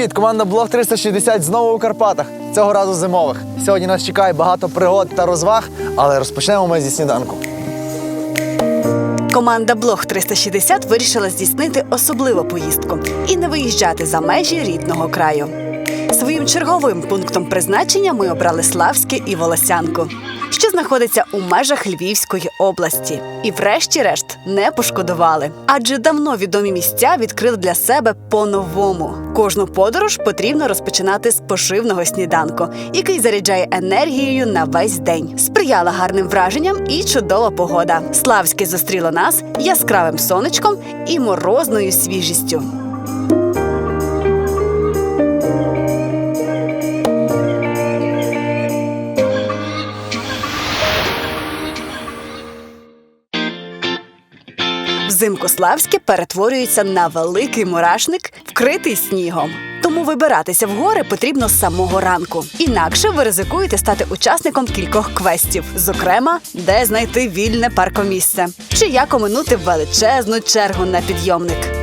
Привіт, команда Блог 360 знову у Карпатах. Цього разу зимових. Сьогодні нас чекає багато пригод та розваг, але розпочнемо ми зі сніданку. Команда Блог 360 вирішила здійснити особливу поїздку і не виїжджати за межі рідного краю. Своїм черговим пунктом призначення ми обрали Славське і Волосянку, що знаходиться у межах Львівської області. І, врешті-решт, не пошкодували. Адже давно відомі місця відкрили для себе по-новому. Кожну подорож потрібно розпочинати з поживного сніданку, який заряджає енергією на весь день. Сприяла гарним враженням і чудова погода. Славське зустріло нас яскравим сонечком і морозною свіжістю. Взимку Славське перетворюється на великий мурашник, вкритий снігом. Тому вибиратися в гори потрібно з самого ранку. Інакше ви ризикуєте стати учасником кількох квестів, зокрема, де знайти вільне паркомісце, чи як оминути величезну чергу на підйомник.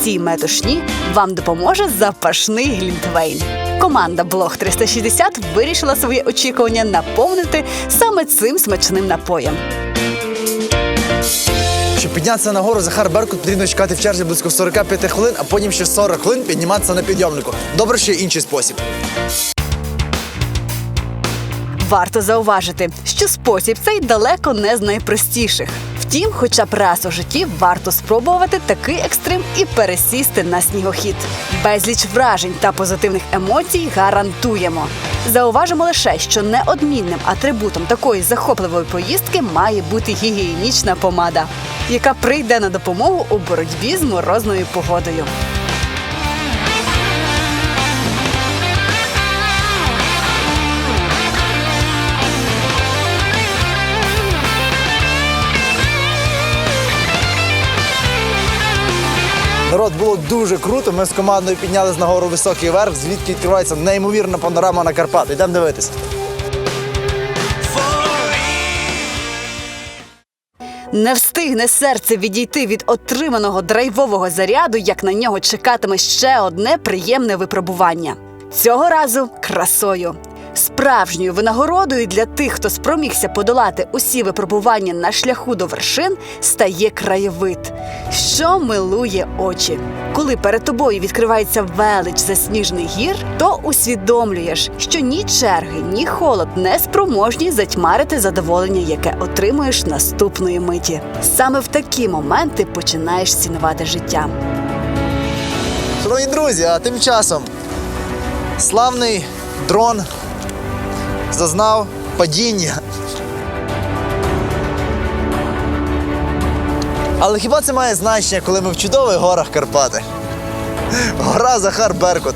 Цій метушні вам допоможе запашний глінтвейн. Команда Блог 360 вирішила своє очікування наповнити саме цим смачним напоєм. Щоб піднятися нагору Захар Беркут, потрібно чекати в черзі близько 45 хвилин, а потім ще 40 хвилин підніматися на підйомнику. Добре, є інший спосіб. Варто зауважити, що спосіб цей далеко не з найпростіших. Втім, хоча б раз у житті варто спробувати такий екстрим і пересісти на снігохід. Безліч вражень та позитивних емоцій гарантуємо. Зауважимо лише, що неодмінним атрибутом такої захопливої поїздки має бути гігієнічна помада, яка прийде на допомогу у боротьбі з морозною погодою. Народ було дуже круто. Ми з командою піднялись на гору високий верх, звідки відкривається неймовірна панорама на Карпати. Йдемо дивитися. Не встигне серце відійти від отриманого драйвового заряду, як на нього чекатиме ще одне приємне випробування. Цього разу красою. Справжньою винагородою для тих, хто спромігся подолати усі випробування на шляху до вершин, стає краєвид, що милує очі. Коли перед тобою відкривається велич засніжених гір, то усвідомлюєш, що ні черги, ні холод не спроможні затьмарити задоволення, яке отримуєш наступної миті. Саме в такі моменти починаєш цінувати життя. Шановні друзі, а тим часом славний дрон зазнав падіння. Але хіба це має значення, коли ми в чудових горах Карпати? Гора Захар Беркут.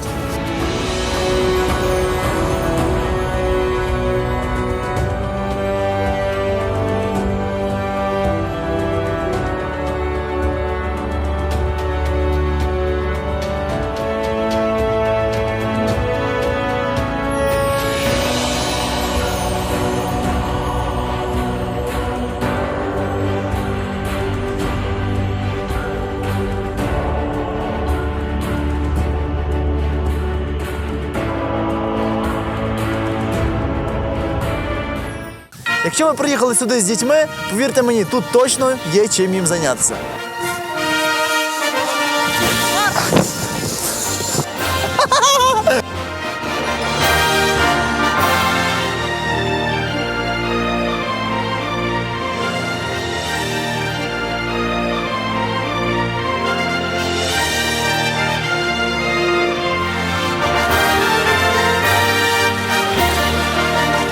Якщо ви приїхали сюди з дітьми, повірте мені, тут точно є чим їм зайнятися.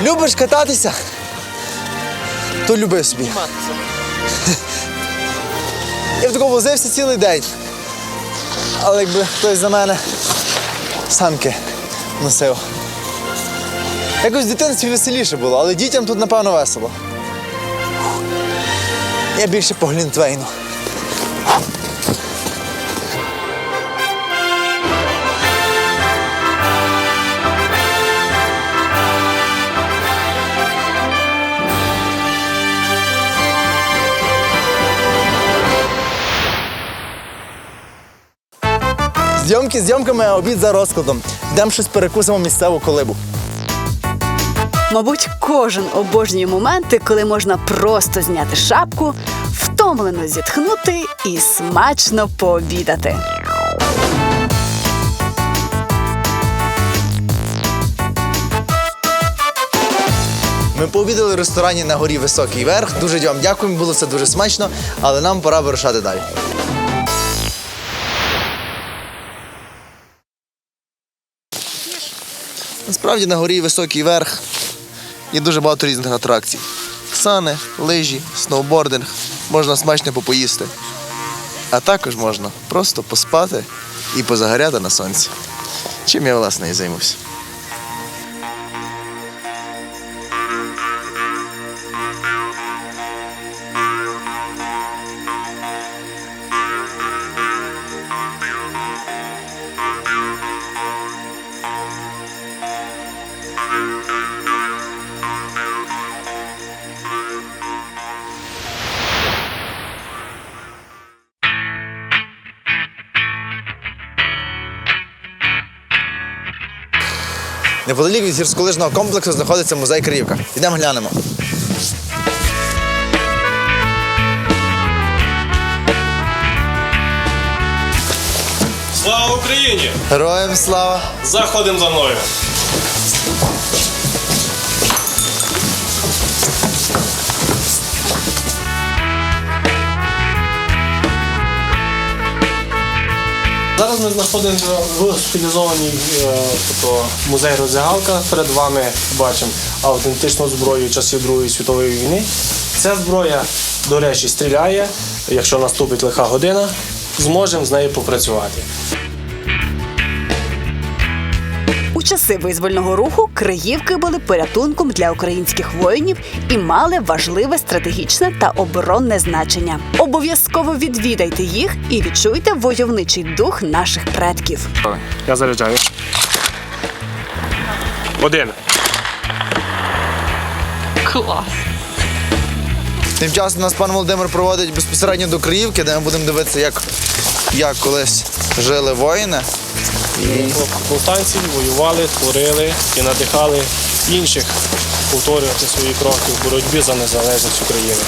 Любиш кататися? То люби собі. Я в такому возився цілий день. Але якби хтось за мене самки носив. Якось в дитинстві веселіше було, але дітям тут, напевно, весело. Я більше по Глінтвейну. Зйомки зйомками, а обід за розкладом. Йдемо щось перекусимо місцеву колибу. Мабуть, кожен обожнює моменти, коли можна просто зняти шапку, втомлено зітхнути і смачно пообідати. Ми пообідали в ресторані на горі Високий Верх. Дуже вам дякуємо, було це дуже смачно, але нам пора вирушати далі. Насправді на горі Високий Верх є дуже багато різних атракцій. Сани, лижі, сноубординг, можна смачно попоїсти. А також можна просто поспати і позагоряти на сонці. Чим я, власне, і займуся. Неподалік від гірськолижного комплексу знаходиться музей Криївка. Йдемо глянемо. Слава Україні! Героям слава! Заходимо за мною. Зараз ми знаходимося в стилізованій е, тобто, музей роздягалка. Перед вами бачимо автентичну зброю часів Другої світової війни. Ця зброя, до речі, стріляє. Якщо наступить лиха година, зможемо з нею попрацювати. У часи визвольного руху Криївки були порятунком для українських воїнів і мали важливе стратегічне та оборонне значення. Обов'язково відвідайте їх і відчуйте войовничий дух наших предків. Я заряджаю. Один. Клас. Тим часом нас пан Володимир проводить безпосередньо до Криївки, де ми будемо дивитися, як, як колись жили воїни. Повстанці воювали, творили і надихали інших повторювати свої кроки в боротьбі за незалежність України.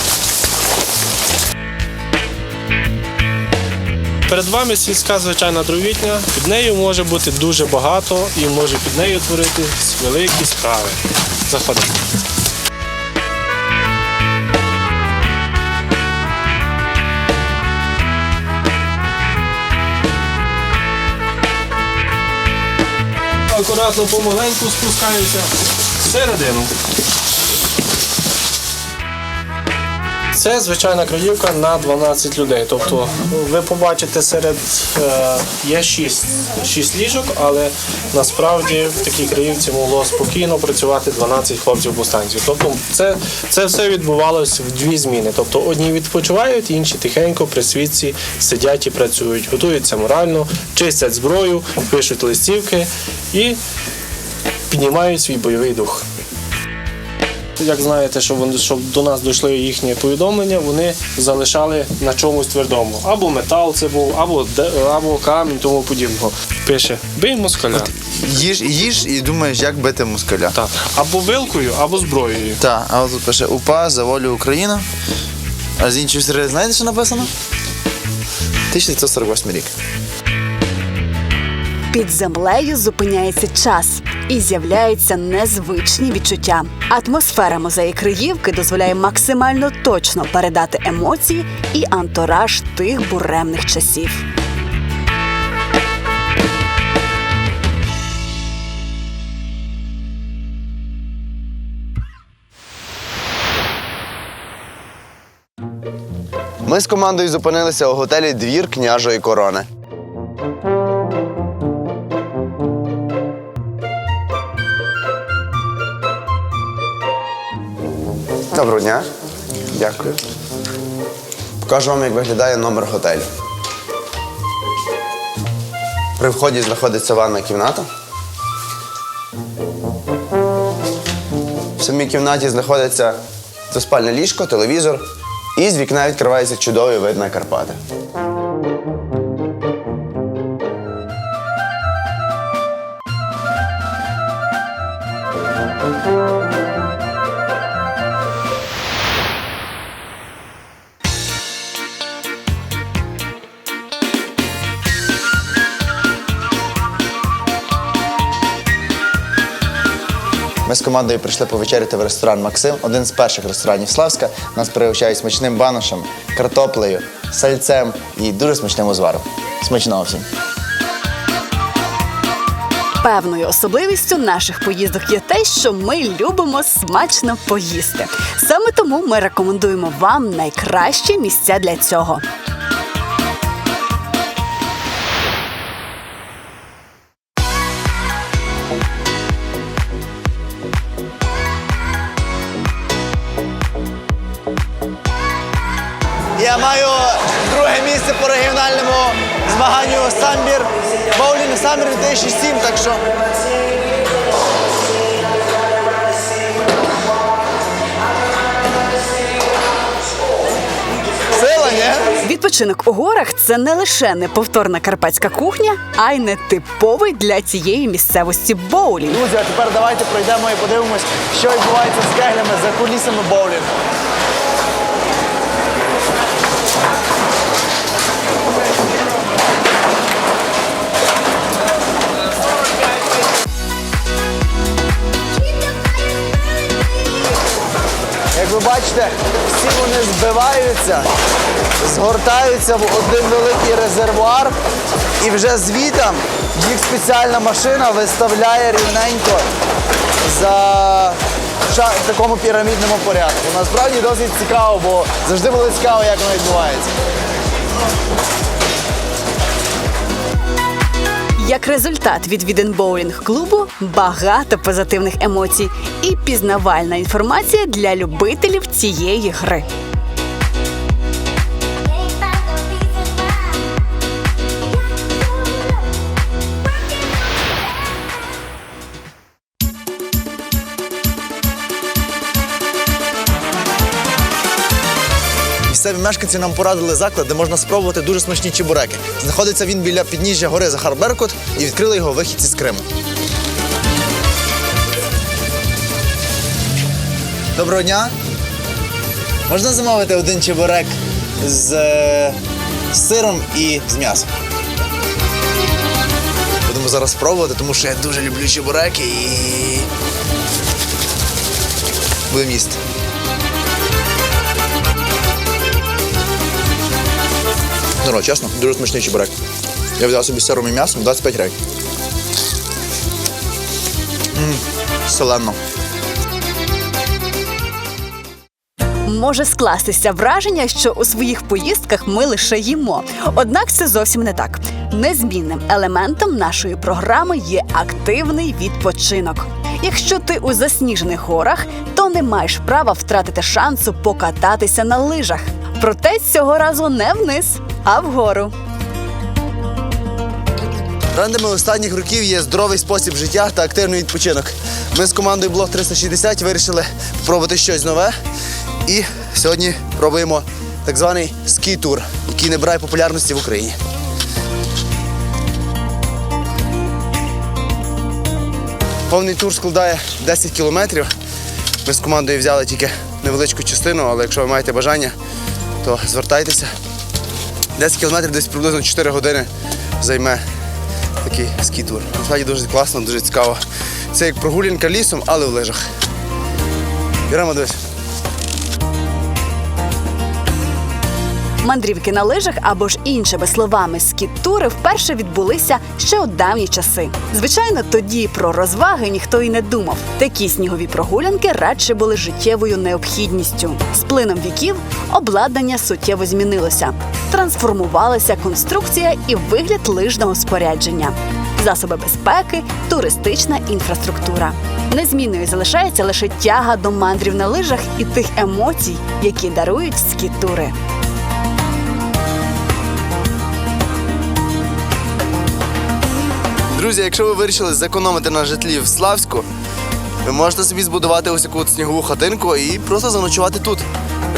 Перед вами сільська звичайна дровітня. Під нею може бути дуже багато і може під нею творити великі справи. Заходимо. Акуратно помаленьку спускаюся всередину. Це звичайна краївка на 12 людей. Тобто ви побачите серед е, є 6, 6 ліжок, але насправді в такій краївці могло спокійно працювати 12 хлопців повстанців. Тобто це, це все відбувалось в дві зміни. Тобто одні відпочивають, інші тихенько при світці сидять і працюють, готуються морально, чистять зброю, пишуть листівки і піднімають свій бойовий дух. Як знаєте, що вони щоб до нас дійшли їхні повідомлення, вони залишали на чомусь твердому. Або метал це був, або або камінь, тому подібного. Пише бий москаля. Їж і їж і думаєш, як бити москаля. Так. Або вилкою, або зброєю. Так, а тут пише УПА за волю Україна. А з іншої сторони, знаєте, що написано? 1948 рік. Під землею зупиняється час і з'являються незвичні відчуття. Атмосфера музеї Криївки дозволяє максимально точно передати емоції і антураж тих буремних часів. Ми з командою зупинилися у готелі Двір княжої корони. Дня. Дякую. Покажу вам, як виглядає номер готелю. При вході знаходиться ванна кімната. В самій кімнаті знаходиться двоспальне ліжко, телевізор, і з вікна відкривається чудовий вид на Карпати. Командою прийшли повечеряти в ресторан Максим, один з перших ресторанів Славська. Нас пригощають смачним баношем, картоплею, сальцем і дуже смачним узваром. Смачного всім! Певною особливістю наших поїздок є те, що ми любимо смачно поїсти. Саме тому ми рекомендуємо вам найкращі місця для цього. Я маю друге місце по регіональному змаганню самбір. Боулінг самбір 2007, так що. Сила, ні? Відпочинок у горах це не лише неповторна карпатська кухня, а й не типовий для цієї місцевості боулінг. Друзі, а тепер давайте пройдемо і подивимось, що відбувається з кеглями за кулісами боулінгу. Ви бачите, всі вони збиваються, згортаються в один великий резервуар, і вже звітом їх спеціальна машина виставляє рівненько за такому пірамідному порядку. Насправді досить цікаво, бо завжди було цікаво, як воно відбувається. Як результат відвідин боулінг клубу багато позитивних емоцій і пізнавальна інформація для любителів цієї гри. Мешканці нам порадили заклад, де можна спробувати дуже смачні чебуреки. Знаходиться він біля підніжжя гори Захар Беркут і відкрили його вихідці з Криму. Доброго дня. Можна замовити один чебурек з, е, з сиром і з м'ясом. Будемо зараз спробувати, тому що я дуже люблю чебуреки і. Будемо їсти. Ну, чесно, дуже смачний чебурек. Я взяв собі сиром і м'ясом 25 гривень. Селенно. Може скластися враження, що у своїх поїздках ми лише їмо. Однак це зовсім не так. Незмінним елементом нашої програми є активний відпочинок. Якщо ти у засніжених горах, то не маєш права втратити шансу покататися на лижах. Проте цього разу не вниз, а вгору. Трендами останніх років є здоровий спосіб життя та активний відпочинок. Ми з командою Блог 360 вирішили спробувати щось нове. І сьогодні пробуємо так званий ски-тур, який набирає популярності в Україні. Повний тур складає 10 кілометрів. Ми з командою взяли тільки невеличку частину, але якщо ви маєте бажання, то звертайтеся. 10 кілометрів десь приблизно 4 години займе такий скітур. Насправді дуже класно, дуже цікаво. Це як прогулянка лісом, але в лижах. Беремо дивись. Мандрівки на лижах або ж іншими словами скіт-тури вперше відбулися ще у давні часи. Звичайно, тоді про розваги ніхто і не думав. Такі снігові прогулянки радше були життєвою необхідністю. З плином віків обладнання суттєво змінилося. Трансформувалася конструкція і вигляд лижного спорядження, засоби безпеки, туристична інфраструктура. Незмінною залишається лише тяга до мандрів на лижах і тих емоцій, які дарують скіт-тури. Друзі, якщо ви вирішили зекономити на житлі в Славську, ви можете собі збудувати ось таку снігову хатинку і просто заночувати тут.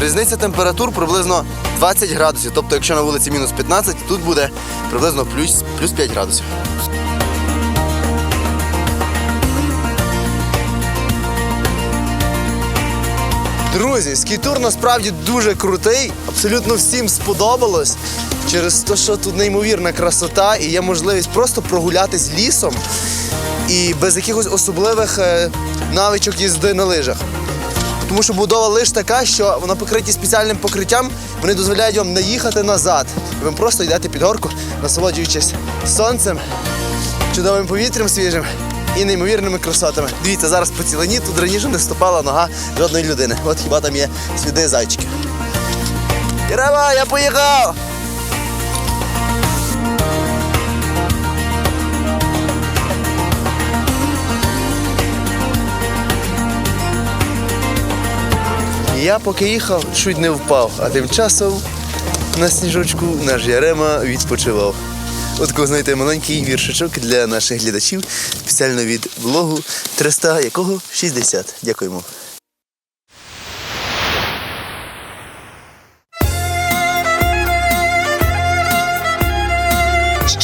Різниця температур приблизно 20 градусів. Тобто, якщо на вулиці мінус 15, тут буде приблизно плюс, плюс 5 градусів. Друзі, скітур насправді дуже крутий, абсолютно всім сподобалось. Через те, що тут неймовірна красота і є можливість просто прогулятись лісом і без якихось особливих е, навичок їзди на лижах. Тому що будова лиж така, що вона покриті спеціальним покриттям, вони дозволяють вам наїхати назад. І ви просто йдете під горку, насолоджуючись сонцем, чудовим повітрям свіжим і неймовірними красотами. Дивіться, зараз по цілині тут раніше не ступала нога жодної людини. От хіба там є сліди зайчики. Ірема, я поїхав! Я поки їхав, чуть не впав, а тим часом на сніжочку наш Ярема відпочивав. От знаєте, маленький віршичок для наших глядачів, спеціально від блогу 300, якого 60. Дякуємо.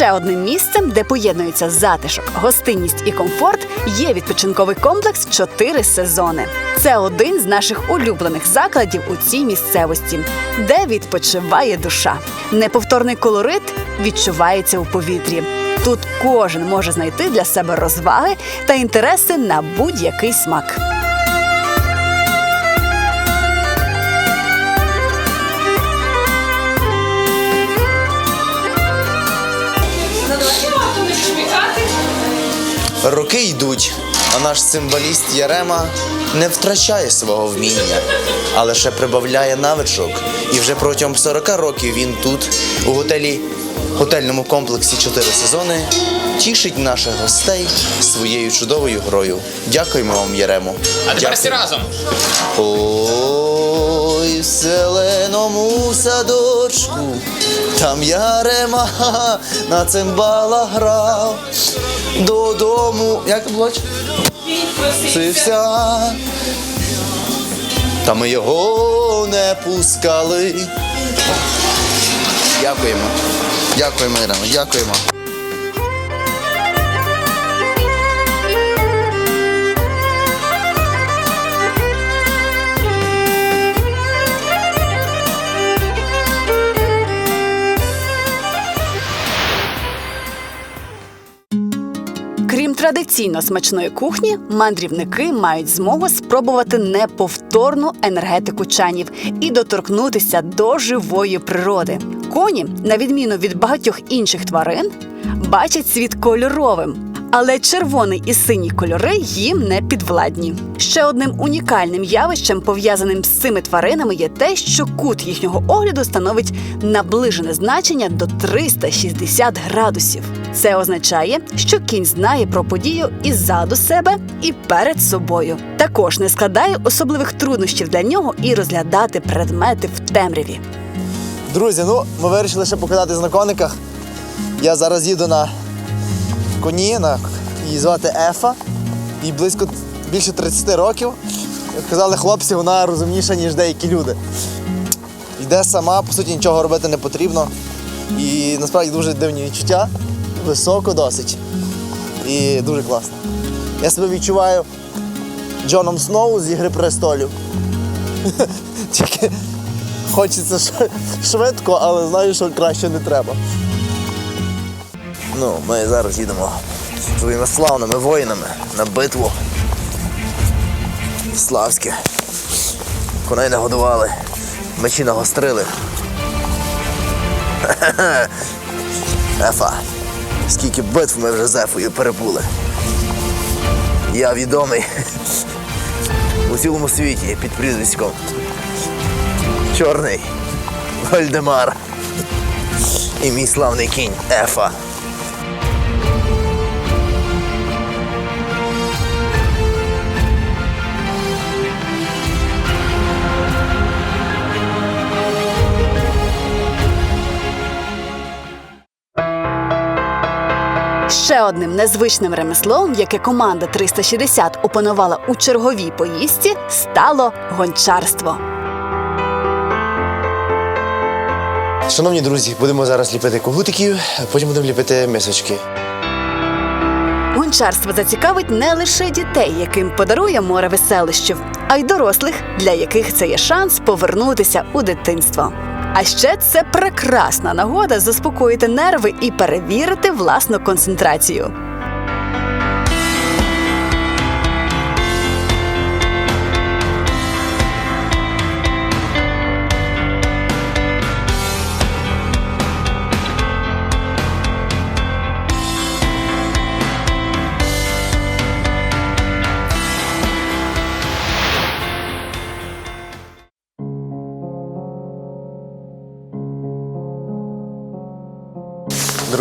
Ще одним місцем, де поєднуються затишок, гостинність і комфорт, є відпочинковий комплекс «Чотири сезони. Це один з наших улюблених закладів у цій місцевості, де відпочиває душа. Неповторний колорит відчувається у повітрі. Тут кожен може знайти для себе розваги та інтереси на будь-який смак. Роки йдуть, а наш цимбаліст Ярема не втрачає свого вміння, а лише прибавляє навичок. І вже протягом 40 років він тут, у готелі, готельному комплексі 4 сезони, тішить наших гостей своєю чудовою грою. Дякуємо вам, Яремо. А тепер всі разом. Ой, в зеленому садочку, там Ярема на цимбала грав. Додому. Як блоч? Сився. Та ми його не пускали. Дякуємо. Дякуємо, Ірина, дякуємо. Традиційно смачної кухні, мандрівники мають змогу спробувати неповторну енергетику чанів і доторкнутися до живої природи. Коні, на відміну від багатьох інших тварин, бачать світ кольоровим. Але червоний і синій кольори їм не підвладні. Ще одним унікальним явищем, пов'язаним з цими тваринами, є те, що кут їхнього огляду становить наближене значення до 360 градусів. Це означає, що кінь знає про подію і ззаду себе, і перед собою. Також не складає особливих труднощів для нього і розглядати предмети в темряві. Друзі, ну ми вирішили ще покататись на кониках. Я зараз їду на коні, на... її звати Ефа. Їй близько більше 30 років. Як казали хлопці, вона розумніша, ніж деякі люди. Йде сама, по суті, нічого робити не потрібно. І насправді дуже дивні відчуття. Високо досить. І дуже класно. Я себе відчуваю Джоном Сноу з Ігри престолів. Тільки хочеться швидко, але знаю, що краще не треба. Ну, ми зараз їдемо з своїми славними воїнами на битву. Славське. Коней нагодували, мечі нагострили. Ефа, скільки битв ми вже з Ефою перебули. Я відомий у цілому світі під прізвиськом. Чорний Вальдемар. І мій славний кінь Ефа. Ще одним незвичним ремеслом, яке команда 360 опанувала у черговій поїздці, стало гончарство. Шановні друзі, будемо зараз ліпити когутиків, а потім будемо ліпити мисочки. Гончарство зацікавить не лише дітей, яким подарує море веселищів, а й дорослих, для яких це є шанс повернутися у дитинство. А ще це прекрасна нагода заспокоїти нерви і перевірити власну концентрацію.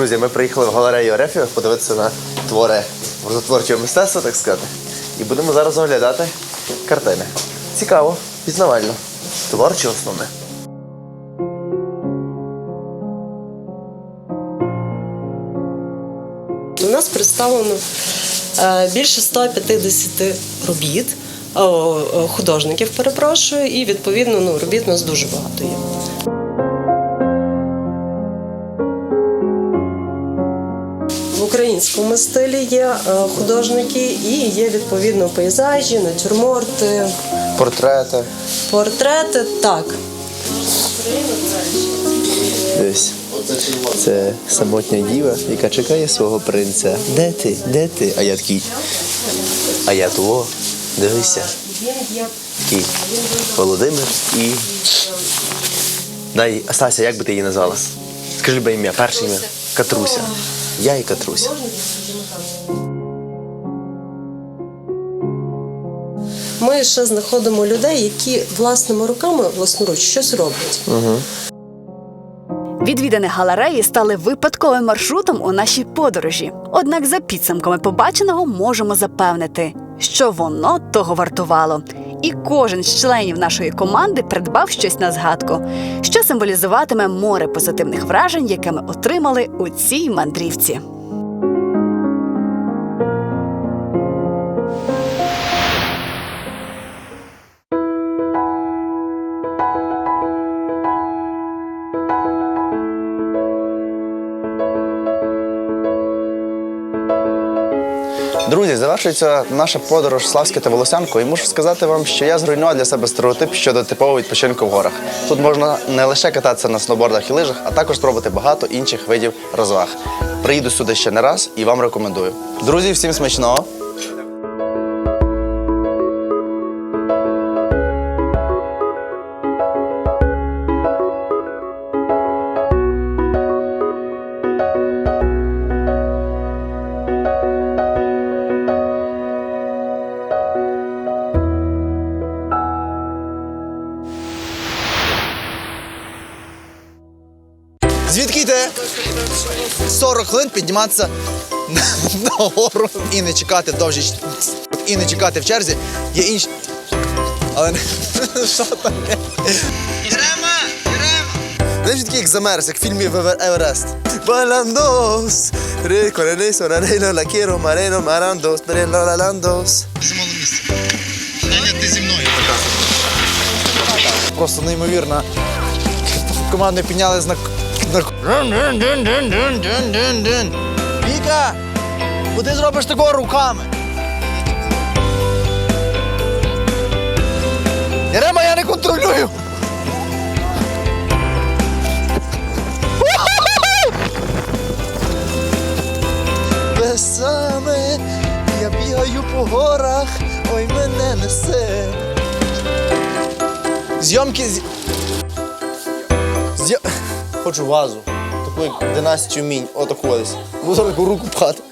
Друзі, ми приїхали в галерею Орефів подивитися на твори образотворчого мистецтва, так сказати. І будемо зараз оглядати картини. Цікаво, пізнавально. Творче основне. У нас представлено е, більше 150 робіт, о, художників, перепрошую, і відповідно ну, робіт у нас дуже багато є. Українському стилі є е, художники і є відповідно пейзажі, натюрморти, Портрети. портрети. Так, Дивись. Це самотня діва, яка чекає свого принця. Де ти? Де ти? А я такий. А я того. Дивися. Такий Володимир і. Дай, Стася, як би ти її назвала? Скажи би ім'я, перше ім'я. Катруся. Я і Катруся. ми ще знаходимо людей, які власними руками власноруч щось роблять. Відвідини галереї стали випадковим маршрутом у нашій подорожі. Однак за підсумками побаченого можемо запевнити, що воно того вартувало. І кожен з членів нашої команди придбав щось на згадку, що символізуватиме море позитивних вражень, яке ми отримали у цій мандрівці. Завершується наша подорож Славське та Волосянко, і мушу сказати вам, що я зруйнував для себе стереотип щодо типового відпочинку в горах. Тут можна не лише кататися на сноубордах і лижах, а також спробувати багато інших видів розваг. Приїду сюди ще не раз і вам рекомендую. Друзі, всім смачного! Підніматися на, на гору і не чекати довжі і не чекати в черзі. Є інші. Але не що таке? Єрема! Єрема! Знаєш, такий як замерз, як в фільмі «Евер- Еверест. Баландос, рико, ренесо, рарейно, лакіро, марено, марандос, перело, лаландос. Місце. ти зі мною. Просто неймовірно. Команду підняли знак. Віка! Куди зробиш такого руками? Ярема, я не контролюю! Весами я бігаю по горах, ой мене несе. Зйомки з... Зйо... Хочу вазу. Таку як династію мінь. Отаку ось. Буду руку пхати.